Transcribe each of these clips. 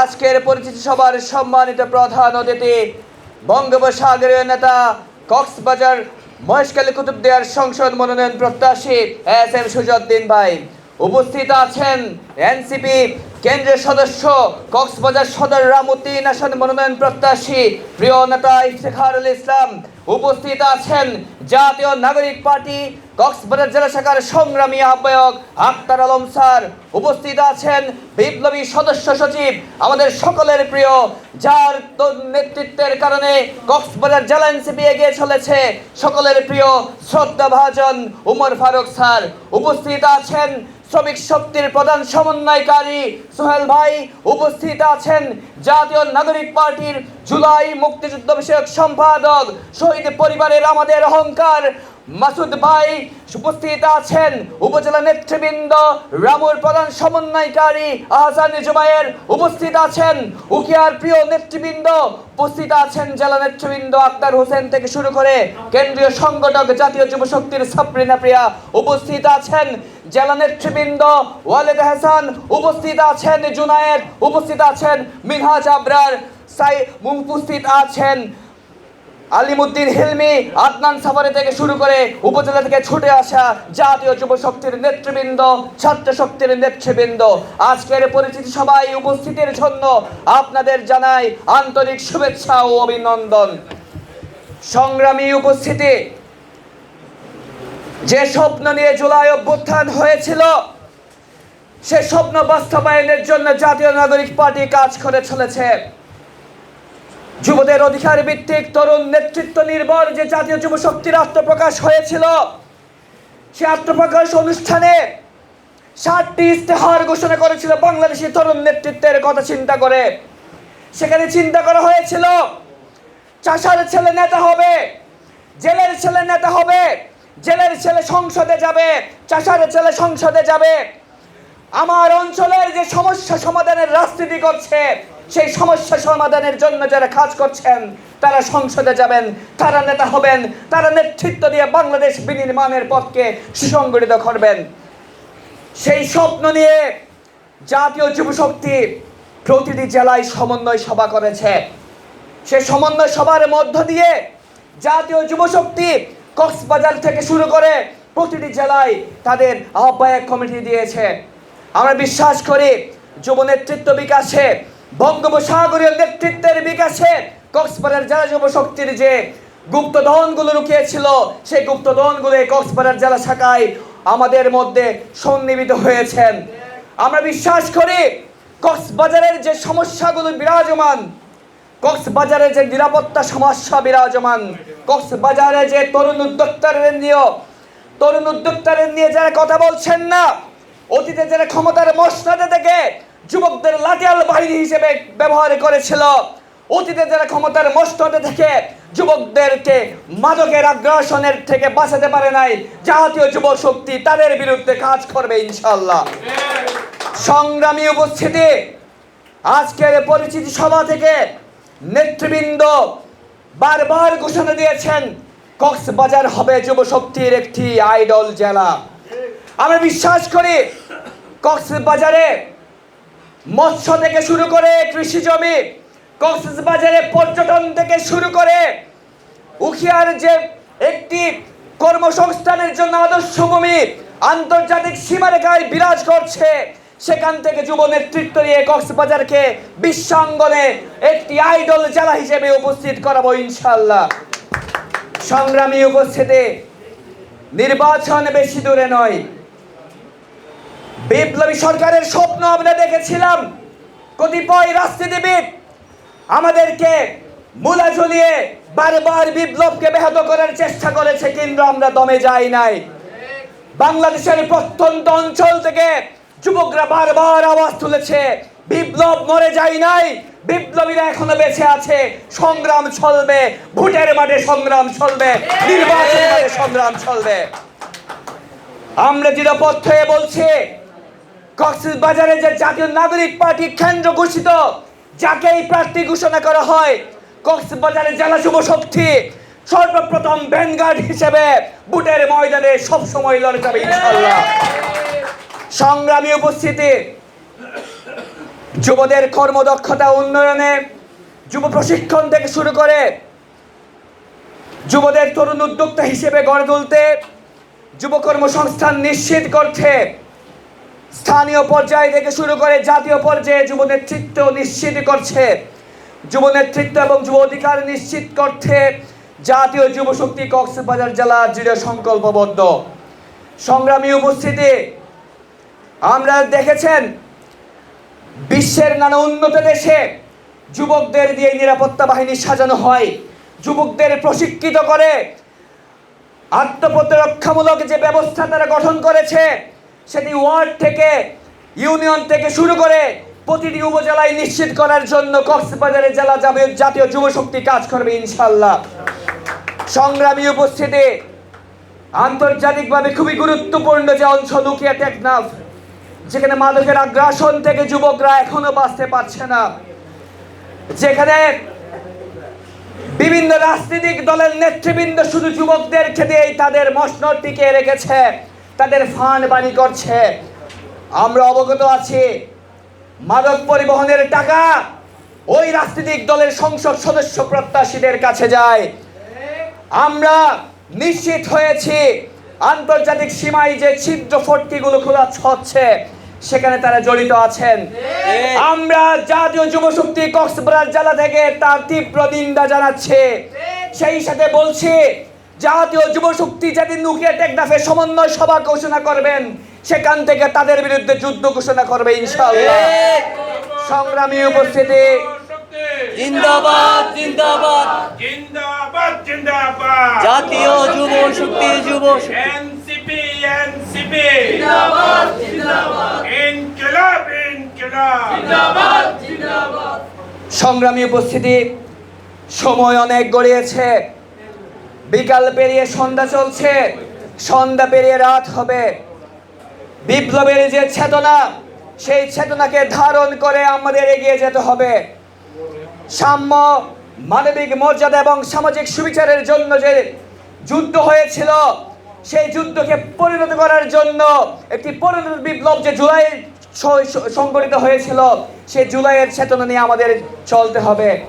আজকের পরিচিতি সভার সম্মানিত প্রধান অতিথি, বঙ্গোপসাগরীয় নেতা কক্সবাজার মহেশখালী কুতুবদিয়ার সংসদ মনোনয়ন প্রত্যাশী এস এম সুজউদ্দিন ভাই। উপস্থিত আছেন এনসিপি কেন্দ্রীয় সদস্য কক্সবাজার সদর রামুদ্দিন আসন মনোনয়ন প্রত্যাশী প্রিয় নেতা ইফতেখারুল ইসলাম। উপস্থিত আছেন জাতীয় নাগরিক পার্টি কক্সবাজার জেলা শাখার সংগ্রামী আহ্বায়ক আক্তার আলম স্যার উপস্থিত আছেন। বিপ্লবী সদস্য সচিব, আমাদের সকলের প্রিয়, যার নেতৃত্বের কারণে কক্সবাজার জেলা এনসিপি এগিয়ে চলেছে। সকলের প্রিয় শ্রদ্ধা ভাজন উমর ফারুক স্যার উপস্থিত আছেন। শ্রমিক শক্তির প্রধান সমন্বয়কারী সোহেল ভাই উপস্থিত আছেন জাতীয় নাগরিক পার্টির জুলাই মুক্তিযুদ্ধ বিষয়ক সম্পাদক, শহীদ পরিবারের আমাদের অহংকার মাসুদ ভাই উপস্থিত আছেন। উপজেলা নেতৃবৃন্দ, রামুর প্রধান সমন্বয়কারী আহসান জুবাইয়ের উপস্থিত আছেন। উকিয়ার প্রিয় নেতৃবৃন্দ উপস্থিত আছেন জেলা নেতৃবৃন্দ আক্তার হোসেন থেকে শুরু করে কেন্দ্রীয় সংগঠক জাতীয় যুব শক্তির সাবরিনা প্রিয়া উপস্থিত আছেন। জেলা নেতৃবৃন্দ ওয়ালেদ হাসান উপস্থিত আছেন জুনায়েদ, উপস্থিত আছেন মিনহাজ আবরার, সাই উপস্থিত আছেন আলিমুদ্দিন হিলমি, আদনান সাফারি থেকে শুরু করে উপজেলা থেকে ছুটে আসা জাতীয় যুব শক্তির নেতৃবৃন্দ, ছাত্র শক্তির নেতৃবৃন্দ। আজকের পরিচিতি সবাই উপস্থিতির জন্য আপনাদের জানাই আন্তরিক শুভেচ্ছা ও অভিনন্দন। সংগ্রামী উপস্থিতি যে স্বপ্ন নিয়ে জুলাই অভ্যুত্থান হয়েছিল, সে স্বপ্ন বাস্তবায়নের জন্য জাতীয় নাগরিক পার্টি কাজ করে চলেছে। যুবদের অধিকার ভিত্তিক তরুণ নেতৃত্ব নির্ভর যে জাতীয় যুব শক্তির আত্মপ্রকাশ হয়েছিল, সে আত্মপ্রকাশ অনুষ্ঠানে ষাটটি ইস্তেহার ঘোষণা করেছিল বাংলাদেশি তরুণ নেতৃত্বের কথা চিন্তা করে। সেখানে চিন্তা করা হয়েছিল, চাষার ছেলে নেতা হবে, জেলের ছেলে নেতা হবে জেলের ছেলে সংসদে যাবে চাষার ছেলে সংসদে যাবে। আমার অঞ্চলের যে সমস্যা সমাধানের রাজনীতি করছে, সেই সমস্যা সমাধানের জন্য যারা কাজ করছেন, তারা সংসদে যাবেন, তারা নেতা হবেন, তারা নেতৃত্ব দিয়ে বাংলাদেশ বিনির্মাণের পথকে সুসংগঠিত করবেন। সেই স্বপ্ন নিয়ে জাতীয় যুব শক্তি প্রতিটি জেলায় সমন্বয় সভা করেছে। সে সমন্বয় সভার মধ্য দিয়ে জাতীয় যুব শক্তি কক্সবাজার থেকে শুরু করে প্রতিটি জেলায় তাদের আহ্বায়ক কমিটি দিয়েছে। আমরা বিশ্বাস করি যুব নেতৃত্ব বিকাশে বঙ্গোপসাগরীয় নেতৃত্বের বিকাশে কক্সবাজার জেলা যুব শক্তির যে গুপ্তধনগুলো লুকিয়েছিল, সেই গুপ্তধনগুলো এই কক্সবাজার জেলা শাখায় আমাদের মধ্যে সন্নিবিত হয়েছেন আমরা বিশ্বাস করি কক্সবাজারের যে সমস্যাগুলো বিরাজমান কক্সবাজারে যে নিরাপত্তা সমস্যা বিরাজমান, কক্সবাজারে যে তরুণ উদ্যোক্তাদের নিয়ে তরুণ উদ্যোক্তাদের নিয়ে যারা কথা বলছেন না, অতীতে যারা ক্ষমতার মসনাদে থেকে যুবকদের লাঠিয়াল বাহিনী হিসেবে ব্যবহার করেছিল, অতীতে যারা ক্ষমতার মসনদে থেকে যুবকদেরকে মাদকের আগ্রাসনের থেকে বাঁচাতে পারে নাই, জাতীয় যুব শক্তি তাদের বিরুদ্ধে কাজ করবে ইনশাল্লাহ সংগ্রামী উপস্থিতি, আজকের পরিচিতি সভা থেকে নেতৃবৃন্দ বারবার ঘোষণা দিয়েছেন, কক্সবাজার হবে যুব শক্তির একটি আইডল জেলা। আমি বিশ্বাস করি কক্সবাজারে মৎস্য থেকে শুরু করে কৃষি জমি, কক্সবাজারে পর্যটন থেকে শুরু করে উখিয়ার যে একটি কর্মসংস্থানের জন্য আদর্শ ভূমি, আন্তর্জাতিক সীমারেখায় বিরাজ করছে। সেখান থেকে যুব নেতৃত্ব নিয়ে কক্সবাজারকে বিশ্বাঙ্গনে একটি আইডল জেলা হিসেবে উপস্থিত করাবো ইনশাল্লাহ সংগ্রামী উপস্থিতি, নির্বাচন বেশি দূরে নয়। বিপ্লবী সরকারের স্বপ্ন আমরা দেখেছিলাম। কতিপয় রাজনীতিবিদ আমাদেরকে মূলা ঝুলিয়ে বারবার বিপ্লবকে ব্যাহত করার চেষ্টা করেছে, কিন্তু আমরা দমে যাই নাই। বাংলাদেশের প্রত্যন্ত অঞ্চল থেকে যুবকরা বারবার আওয়াজ তুলেছে, বিপ্লব মরে যায় নাই, বিপ্লবীরা এখনও বেঁচে আছে, সংগ্রাম চলবে, ভোটের মাঠে সংগ্রাম চলবে, নির্বাচনের মাঠে সংগ্রাম চলবে। আমরা নিরাপদ হয়ে বলছি, কক্সবাজারে যে জাতীয় নাগরিক পার্টি কেন্দ্র ঘোষিত, যাকে এই প্রার্থী ঘোষণা করা হয় কক্সবাজারের জেলা যুব শক্তি সর্বপ্রথম ভ্যানগার্ড হিসেবে বুটের ময়দানে সব সময় লড়ে যাবে ইনশাল্লাহ সংগ্রামী উপস্থিতি, যুবদের কর্মদক্ষতা উন্নয়নে, যুব প্রশিক্ষণ থেকে শুরু করে যুবদের তরুণ উদ্যোক্তা হিসেবে গড়ে তুলতে, যুব কর্মসংস্থান নিশ্চিত করতে, স্থানীয় পর্যায় থেকে শুরু করে জাতীয় পর্যায়ে যুব নেতৃত্ব নিশ্চিত করছে, যুব নেতৃত্ব এবং যুব অধিকার নিশ্চিত করতে জাতীয় যুব শক্তি কক্সবাজার জেলা দৃঢ় সংকল্পবদ্ধ। সংগ্রামী উপস্থিতি আমরা দেখেছেন বিশ্বের নানা উন্নত দেশে যুবকদের দিয়ে নিরাপত্তা বাহিনী সাজানো হয়। যুবকদের প্রশিক্ষিত করে। আত্মপ্রতিরক্ষামূলক যে ব্যবস্থা তারা গঠন করেছে, সেটি ওয়ার্ড থেকে, ইউনিয়ন থেকে শুরু করে প্রতিটি উপজেলায় নিশ্চিত করার জন্য কক্সবাজারে জেলা যাবে জাতীয় যুব শক্তি কাজ করবে ইনশাল্লাহ সংগ্রামী উপস্থিতি আন্তর্জাতিকভাবে খুবই গুরুত্বপূর্ণ যে অঞ্চল উকিয়া টেকনাফ। যেখানে মাদকের আগ্রাসন থেকে যুবকরা এখনও বাঁচতে পারছে না। যেখানে বিভিন্ন রাজনৈতিক দলের নেতৃবৃন্দ শুধু যুবকদেরকে দিয়েই তাদের মসনদ টিকে রেখেছে, তাদের ফান বাণী করছে। আমরা অবগত আছি, মাদক পরিবহনের টাকা ওই রাজনৈতিক দলের সংসদ সদস্য প্রত্যাশীদের কাছে যায়। আমরা নিশ্চিত হয়েছি, আন্তর্জাতিক সীমায় যে ছিদ্র ফটকিগুলো খোলা হচ্ছে সেখানে তারা জড়িত আছেন। আমরা জাতীয় যুব শক্তি কক্সবাজার জেলা থেকে তার তীব্র নিন্দা জানাচ্ছি। সেই সাথে বলছি জাতীয় যুব শক্তি যেদিন নুকিয়া টেকনাফের সমন্বয় সভা ঘোষণা করবেন সেখান থেকে তাদের বিরুদ্ধে যুদ্ধ ঘোষণা করবে ইনশাআল্লাহ। সংগ্রামী উপস্থিতি। জিন্দাবাদ জিন্দাবাদ। জিন্দাবাদ জিন্দাবাদ। জাতীয় যুব শক্তি যুব শক্তি। এনসিপি জিন্দাবাদ জিন্দাবাদ। ইনকিলাব ইনকিলাব। সংগ্রামী উপস্থিতি সময় অনেক গড়িয়েছে। বিকাল পেরিয়ে সন্ধ্যা চলছে। সন্ধ্যা পেরিয়ে রাত হবে। বিপ্লবের যে চেতনা সেই চেতনাকে ধারণ করে আমাদের এগিয়ে যেতে হবে। সাম্য মানবিক মর্যাদা এবং সামাজিক সুবিচারের জন্য যে যুদ্ধ হয়েছিল সেই যুদ্ধকে পরিণত করার জন্য একটি পরিণত বিপ্লব যে জুলাই স- স- সংগঠিত হয়েছিল সেই জুলাইয়ের চেতনা নিয়ে আমাদের চলতে হবে।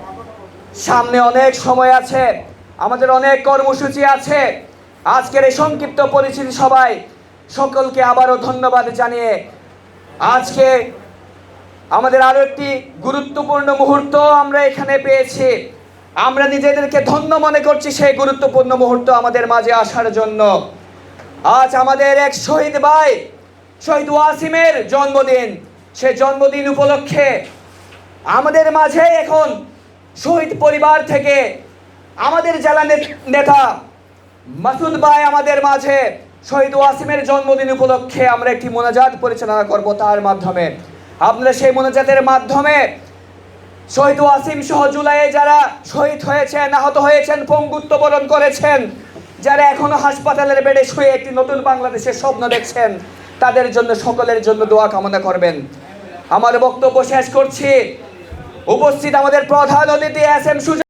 সামনে অনেক সময় আছে, আমাদের অনেক কর্মসূচি আছে। আজকের এই সংক্ষিপ্ত পরিচিতি সবাই সকলকে আবারও ধন্যবাদ জানিয়ে আজকে আমাদের আরও একটি গুরুত্বপূর্ণ মুহূর্ত আমরা এখানে পেয়েছি। আমরা নিজেদেরকে ধন্য মনে করছি সেই গুরুত্বপূর্ণ মুহূর্ত আমাদের মাঝে আসার জন্য। আজ আমাদের এক শহীদ ভাই, শহীদ ওয়াসিমের জন্মদিন। সে জন্মদিন উপলক্ষে আমাদের মাঝে এখন শহীদ পরিবার থেকে আমাদের জেলা নেতা মাসুদ ভাই আমাদের মাঝে শহীদ ওয়াসিমের জন্মদিন উপলক্ষে আমরা একটি মোনাজাত পরিচালনা করব তার মাধ্যমে। আপনারা সেই মোনাজাতের মাধ্যমে শহীদ ওয়াসিম সহ জুলাইয়ে যারা শহীদ হয়েছেন, আহত হয়েছেন, পঙ্গুত্ব বরণ করেছেন যারা এখনও হাসপাতালের বেডে শুয়ে একটি নতুন বাংলাদেশের স্বপ্ন দেখছেন, তাদের জন্য, সকলের জন্য দোয়া কামনা করবেন। আমার বক্তব্য শেষ করছি। উপস্থিত আমাদের প্রধান অতিথি এস এম